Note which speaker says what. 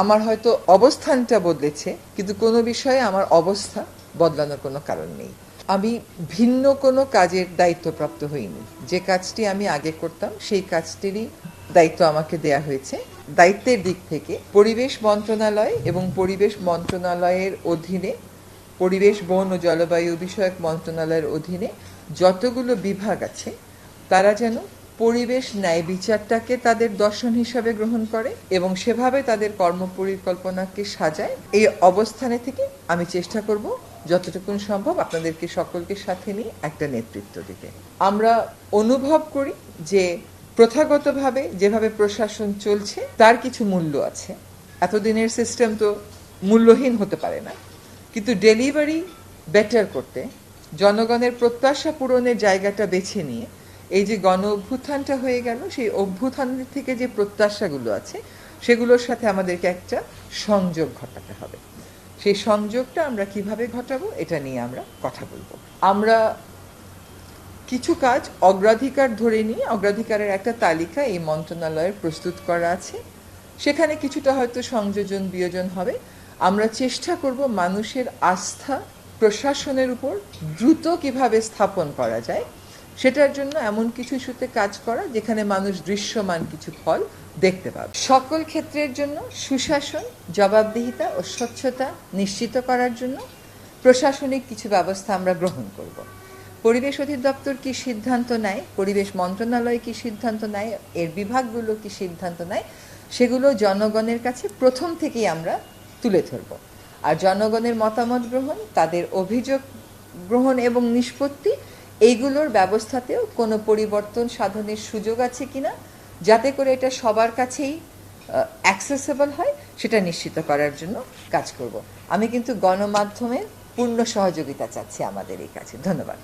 Speaker 1: আমার হয়তো অবস্থানটা বদলেছে, কিন্তু কোনো বিষয়ে আমার অবস্থা বদলানোর কোনো কারণ নেই। আমি ভিন্ন কোনো কাজের দায়িত্বপ্রাপ্ত হইনি। যে কাজটি আমি আগে করতাম, সেই কাজটিরই দায়িত্ব আমাকে দেয়া হয়েছে। দায়িত্বের দিক থেকে পরিবেশ মন্ত্রণালয় এবং পরিবেশ মন্ত্রণালয়ের অধীনে, পরিবেশ, বন ও জলবায়ু বিষয়ক মন্ত্রণালয়ের অধীনে যতগুলো বিভাগ আছে, তারা যেন পরিবেশ ন্যায় বিচারটাকে তাদের দর্শন হিসাবে গ্রহণ করে এবং সেভাবে তাদের কর্ম পরিকল্পনাকে সাজায়। এই অবস্থানে থেকে আমি চেষ্টা করব যতটুকু সম্ভব আপনাদেরকে সকলকে সাথে নিয়ে একটা নেতৃত্ব দিতে। আমরা অনুভব করি যে প্রথাগতভাবে যেভাবে প্রশাসন চলছে, তার কিছু মূল্য আছে। এতদিনের সিস্টেম তো মূল্যহীন হতে পারে না। কিন্তু ডেলিভারি বেটার করতে, জনগণের প্রত্যাশা পূরণের জায়গাটা বেছে নিয়ে এই যে গণ অভ্যুত্থানটা হয়ে গেল, সেই অভ্যুত্থানের থেকে যে প্রত্যাশাগুলো আছে, সেগুলোর সাথে আমাদেরকে একটা সংযোগ ঘটাতে হবে। সেই সংযোগটা আমরা কীভাবে ঘটাবো, এটা নিয়ে আমরা কথা বলব। আমরা কিছু কাজ অগ্রাধিকার ধরে নিয়ে, অগ্রাধিকারের একটা তালিকা এই মন্ত্রণালয়ের প্রস্তুত করা আছে। সেখানে কিছুটা হয়তো সংযোজন, বিয়োজন হবে। আমরা চেষ্টা করব মানুষের আস্থা প্রশাসনের উপর দ্রুত কীভাবে স্থাপন করা যায় সেটার জন্য এমন কিছু ইস্যুতে কাজ করা যেখানে মানুষ দৃশ্যমান কিছু ফল দেখতে পাবে। সকল ক্ষেত্রের জন্য সুশাসন, জবাবদিহিতা ও স্বচ্ছতা নিশ্চিত করার জন্য প্রশাসনিক কিছু ব্যবস্থা আমরা গ্রহণ করব। পরিবেশ অধিদপ্তর কি সিদ্ধান্ত নেয়? পরিবেশ মন্ত্রণালয় কি সিদ্ধান্ত নেয়? এর বিভাগগুলো কি সিদ্ধান্ত নেয়? সেগুলো জনগণের কাছে প্রথম থেকেই আমরা তুলে ধরব। আর জনগণের মতামত গ্রহণ, তাদের অভিযোগ গ্রহণ এবং নিষ্পত্তি এইগুলোর ব্যবস্থাতেও কোনো পরিবর্তন সাধনের সুযোগ আছে কিনা, যাতে করে এটা সবার কাছেই অ্যাক্সেসেবল হয়, সেটা নিশ্চিত করার জন্য কাজ করব। আমি কিন্তু গণমাধ্যমের পূর্ণ সহযোগিতা চাচ্ছি আমাদের এই কাছে ধন্যবাদ।